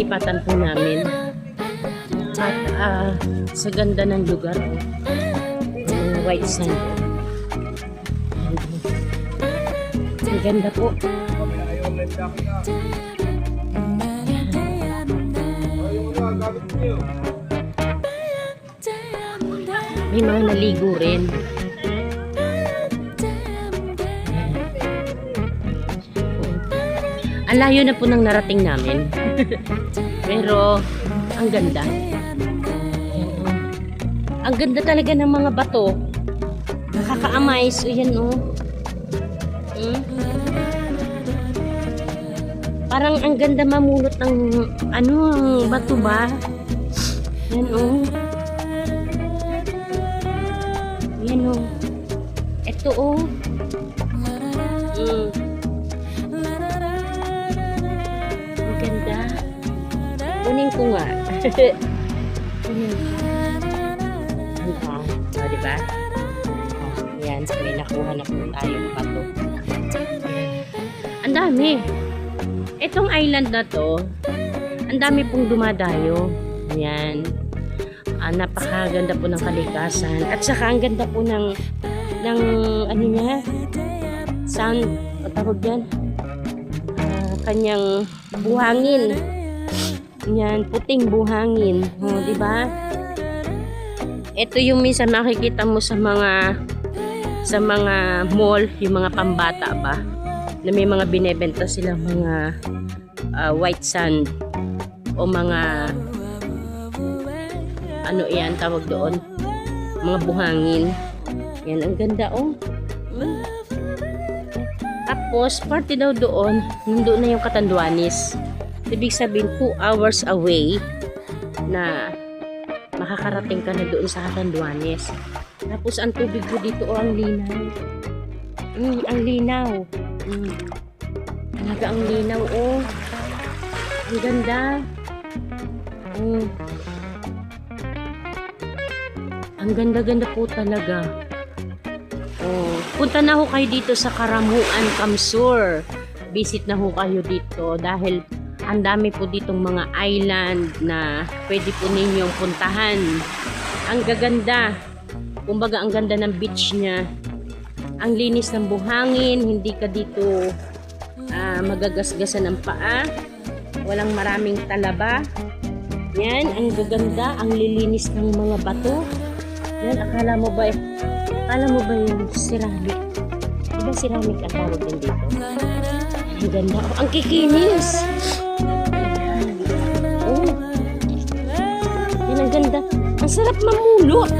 lilipatan po namin. At ah, sa ganda ng lugar, oh. Yung white sand. Ang ganda po. May mga naligo rin. Ang layo na po ng narating namin. Pero, ang ganda. Ang ganda talaga ng mga bato. Nakaka-amaze. O yan, oh. Hmm? Parang ang ganda mamulot ng ano, bato ba? Yan, oh. Yan, oh. Ito, oh. Nga. Kunin ko. Ano? O, diba? O, yan. May nakuha na po tayong bato. Ang dami. Itong island na to, ang dami pong dumadayo. Yan. Ah, napakaganda po ng kalikasan. At saka ang ganda po ng ng ano niya sound o tawag yan Ah, kanyang buhangin yan puting buhangin o, di ba? Ito yung minsan makikita mo sa mga sa mga mall yung mga pambata ba? Na may mga binebenta sila mga ah, white sand o mga ano yan tawag doon? Mga buhangin. Yan ang ganda oh tapos parte daw doon nandoon na yung katanduanis ibig sabihin 2 hours away na makakarating ka na doon sa katanduanis tapos ang tubig ko dito oh ang linaw mm, ang linaw mm. talaga ang linaw oh ang ganda mm. Ang ganda-ganda po talaga. Oh, punta na ho kayo dito sa Karamuan, Kamsur. Visit na ho kayo dito dahil ang dami po ditong mga island na pwede po ninyong puntahan. Ang gaganda. Kumbaga ang ganda ng beach niya. Ang linis ng buhangin, hindi ka dito ah, magagasgasan ng paa. Walang maraming talaba. Yan, ang gaganda, ang lilinis ng mga bato. Yan, akala mo ba, akala mo ba yung ceramic? Di ba ceramic ang tawag din dito? Ang ganda. Oh, ang kikinis! Ganda. Ang sarap mamulot.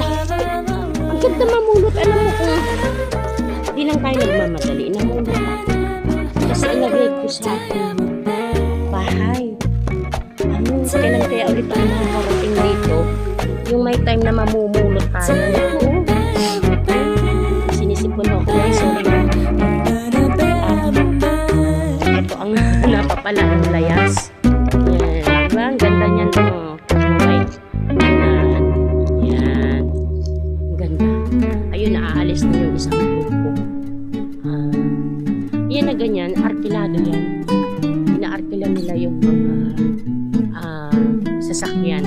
Ang ganda mamulot. Alam mo kung hindi lang tayo nagmamadali. Namulot ako. Kasi ilagay ko sa bahay. Ano, kailan kaya ulit ako makakarating dito? Yung may time na mamumulot tayo. Oh. Sinisipon ako. Sorry. Ah, ito ang napapala ang layas. Naaalis na yung isang grupo. Ah. yan na ganyan. Arkilado yan. Inaarkila nila yung mga ah, sasakyan.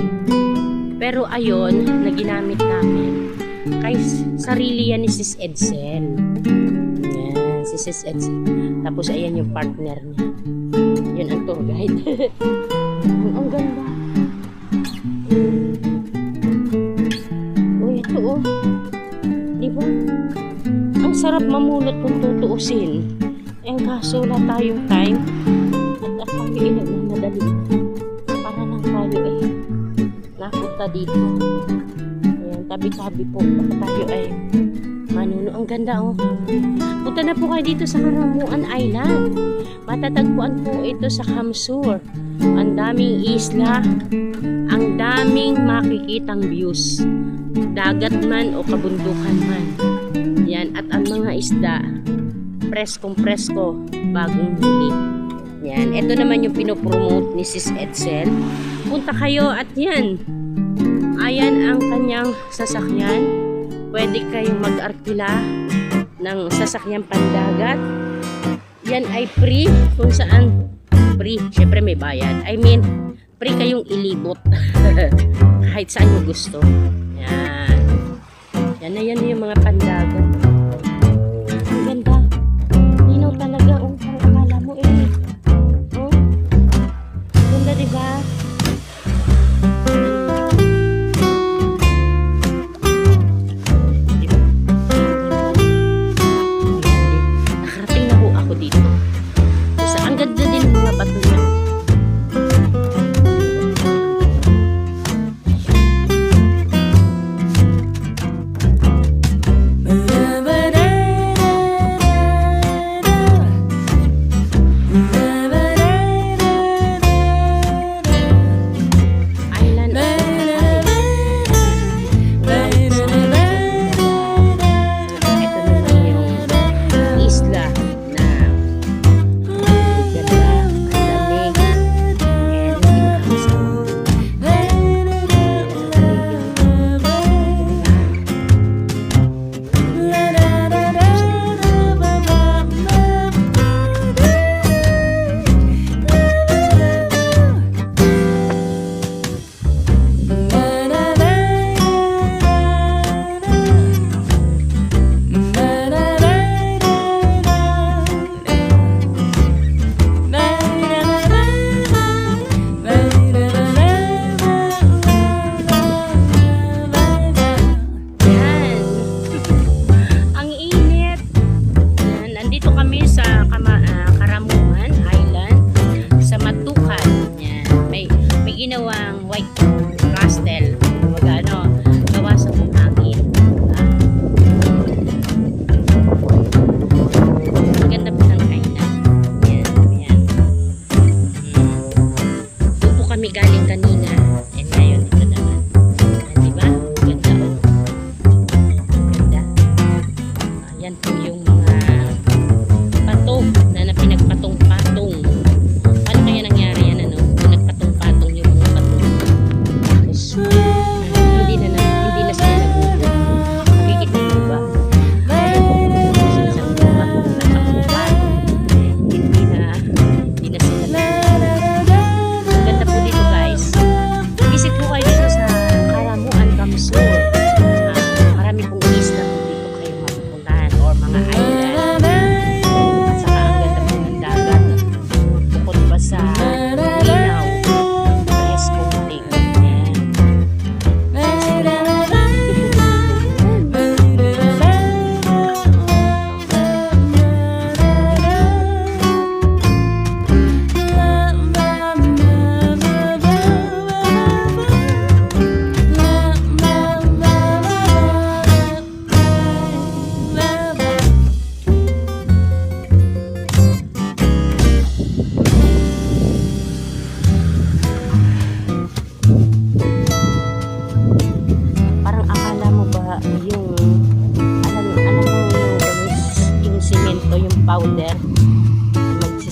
Pero ayon na ginamit namin kay sarili yan ni Sis Edsel. Yan, si Sis Edsel. Tapos ayan yung partner niya. Yun ang tour guide. sarap mamulot kung tutuusin. Eh, kaso wala tayong time. At kami inagmamadali na. Para lang tayo eh napunta dito. Ayan, tabi-tabi po. Baka tayo ay manuno. Ang ganda oh. Punta na po kayo dito sa Haramuan Island. Matatagpuan po ito sa Kamsur. Ang daming isla. Ang daming makikitang views. Dagat man o kabundukan man. Yan, at ang mga isda, preskong-presko, bagong huli. Yan, ito naman yung pinopromote ni Sis Edsel. Punta kayo at yan, ayan ang kanyang sasakyan. Pwede kayong mag-arkila ng sasakyan pandagat. Yan ay free kung saan free. Siyempre may bayad. I mean, free kayong ilibot. Kahit saan nyo gusto. Yan. Yan na yan yung mga pandagat.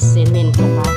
เซเมนต์นะคะ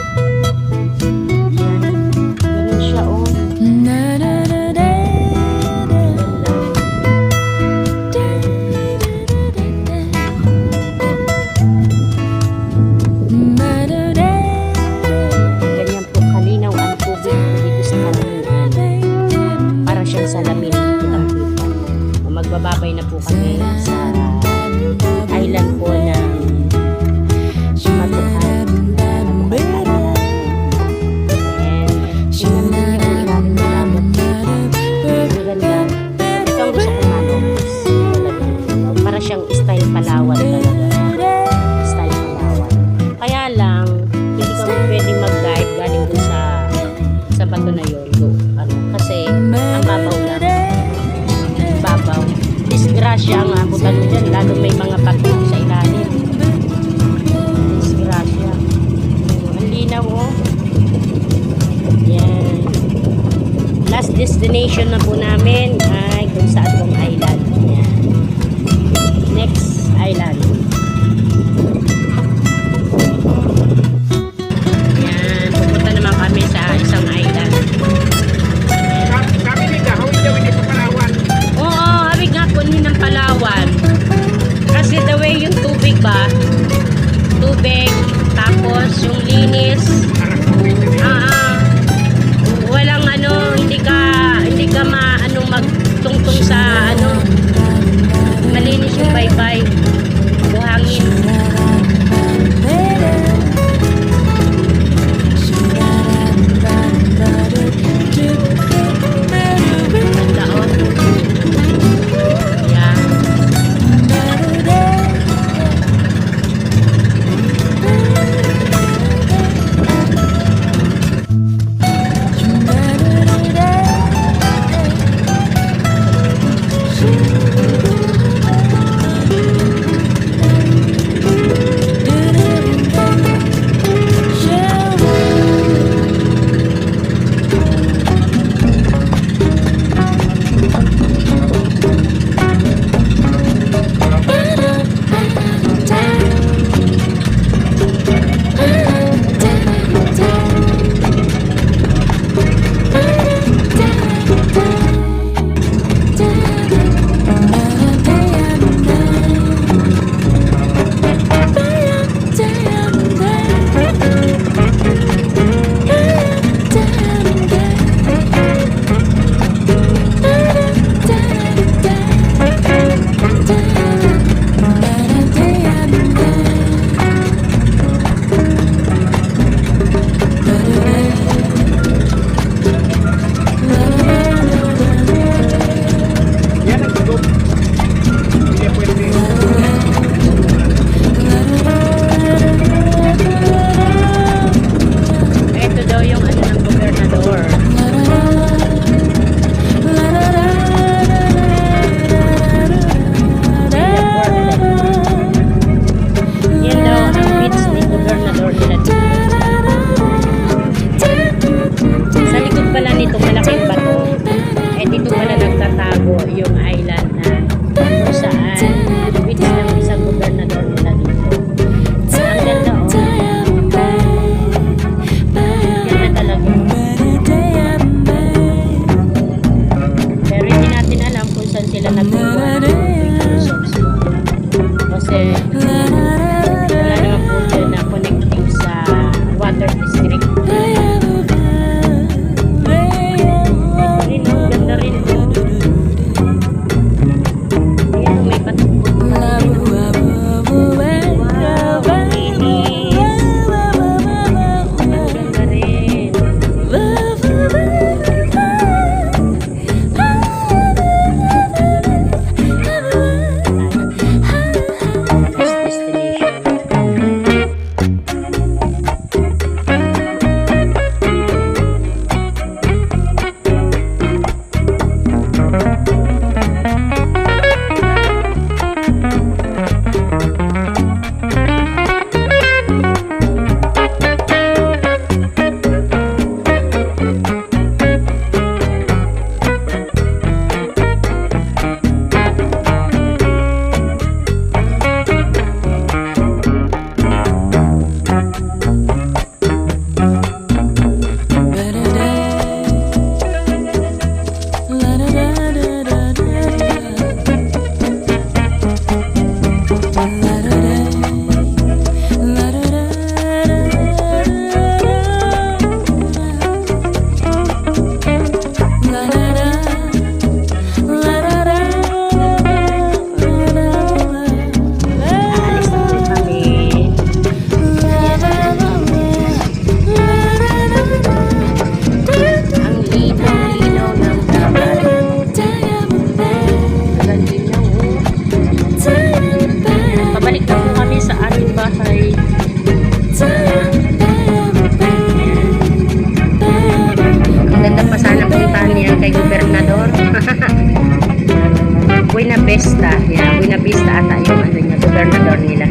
Vista, yeah, Buena Vista ata yung ano niya, gobernador nila.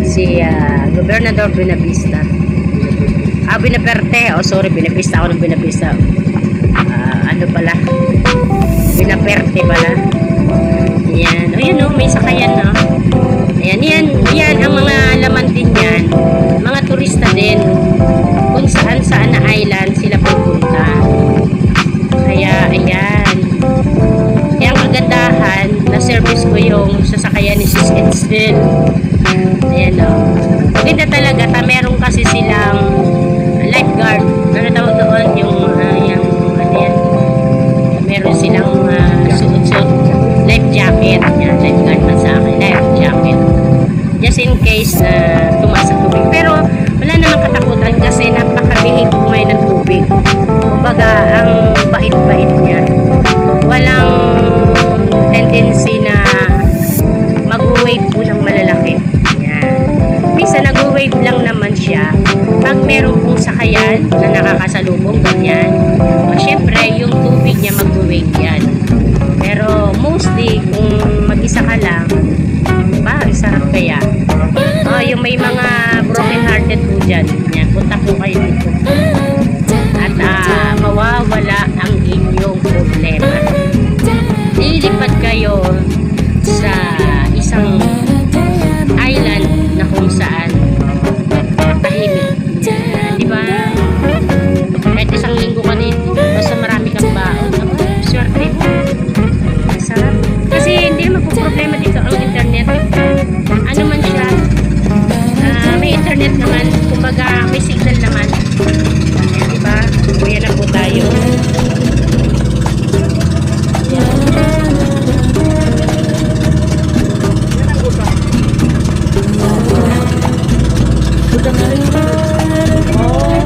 Si uh, Gobernador Buena Ah, Binaperte. Oh, sorry, Binapista ako ng Binapista. Uh, ah, ano pala? Binaperte pala. Ayan. O, oh, oh yan. Oh, may sakayan, no? Ayan, yan. Yan, ang mga laman din yan. Mga turista din. Edsel. Ayan o. Maganda talaga. Ta, meron kasi silang lifeguard. Ano tawag doon? Yung, ah, yung, ano yan? Meron silang uh, suot-suot life jacket. Yan, lifeguard man sa akin. Life jacket. Just in case na tumaas ang tubig. Pero wala namang katakutan kasi napakabihig kumay ng tubig. Kumbaga, ang Oh,